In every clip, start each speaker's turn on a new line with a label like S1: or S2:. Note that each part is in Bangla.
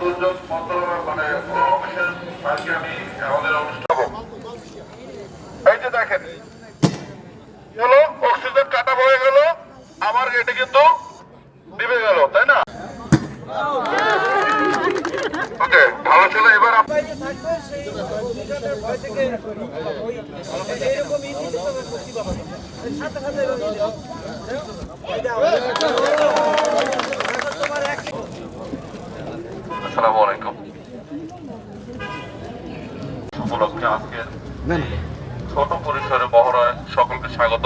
S1: দুর্যোগ মানে অফিসের আজকে আমি আমাদের অনুষ্ঠান এই দেখেন অক্সিজেন কাটা হয়ে গেল আমার এটা কিন্তু নিভে গেল তাই না ওকে ভালো ছিল এবার
S2: সাথে সাথে
S1: আসসালামু আলাইকুম উপলক্ষে আজকের ছোট পরিসরে মহড়ায় সকলকে স্বাগত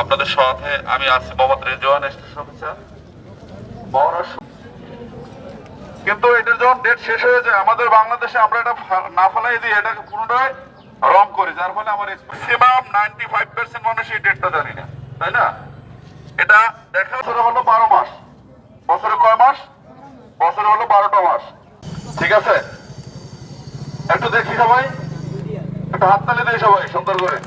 S1: আপনাদের সাথে আমি আছি মোহাম্মদ রেজওয়ান স্টেশন অফিসার। কিন্তু এটার যখন ডেট শেষ হয়ে যায় আমাদের বাংলাদেশে আমরা এটা না ফেলাই দিই এটাকে পুনরায় রং করি যার ফলে আমার ম্যাক্সিমাম নাইনটি ফাইভ পার্সেন্ট মানুষ এই ডেটটা জানি না। তাই না? এটা দেখা হলো বারো মাস। বছরে কয় মাস? বছরে হলো বারোটা মাস। ঠিক আছে? একটু দেখি সবাই। একটু হাততালি দিই সবাই, সুন্দর করে।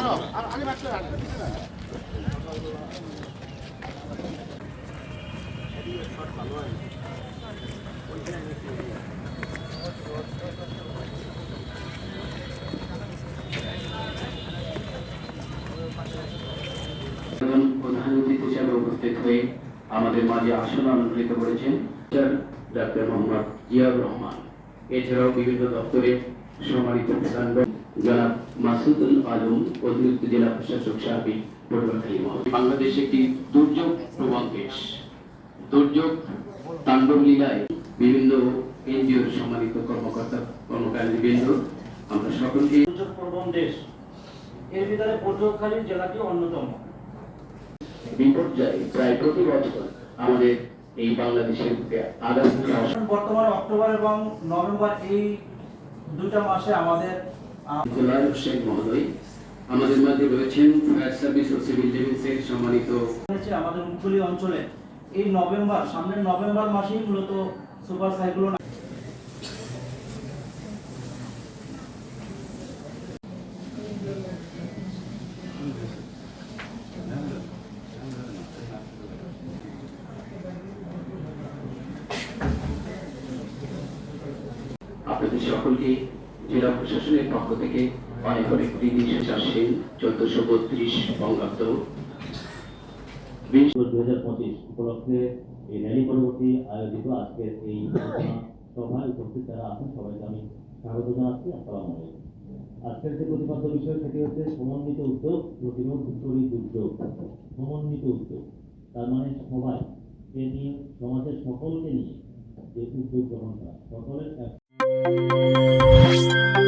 S3: এবং উপস্থিত আমাদের মাঝে আসন অলঙ্কৃত করেছেন ডাক্তার মোহাম্মদ জিয়াউর রহমান। এছাড়াও বিভিন্ন দপ্তরে সম্মানিত জনাব মাসুদুল আলম, অতিরিক্ত জেলা প্রশাসক সার্বিক পটুয়াখালী বাংলাদেশ একটি দুর্যোগ প্রবণ দেশ। দুর্যোগ তাণ্ডব লীলায় বিভিন্ন এনজিওর সম্মানিত কর্মকর্তা কর্মকারী বৃন্দ আমরা সকলকে
S4: দুর্যোগ প্রবণ দেশ। এর ভিতরে পটুয়াখালী জেলাটি অন্যতম।
S3: বিপর্যয় প্রায় প্রতি বছর আমাদের এই বাংলাদেশের হানা
S4: বর্তমানে অক্টোবর এবং নভেম্বর এই দুটা মাসে আমাদের
S3: জোলার হোসেন মহোদয় আমাদের মাঝে রয়েছেন ফায়ার সার্ভিস ও সিভিল ডিফেন্সের সম্মানিত
S4: আমাদের উপকূলীয় অঞ্চলে। এই নভেম্বর সামনের নভেম্বর মাসেই মূলত সুপার সাইক্লোন
S3: আপনাদের সকলকে জেলা প্রশাসনের পক্ষ থেকে অনেক অনেক প্রীতি আসছেন চোদ্দশো বত্রিশ বঙ্গাব্দ। বিশ
S5: হাজার পঁচিশ উপলক্ষে এই র্যালি পরবর্তী আয়োজিত আজকের এই সভায় উপস্থিত যারা আছেন সবাইকে আমি স্বাগত জানাচ্ছি আজকের যে প্রতিপাদ্য বিষয় সেটি হচ্ছে সমন্বিত উদ্যোগ, প্রতিরোধ দুর্যোগ সমন্বিত উদ্যোগ, তার মানে সবাই কে নিয়ে, সমাজের সকলকে নিয়ে যে উদ্যোগ গ্রহণ করা। সকলের Thank you.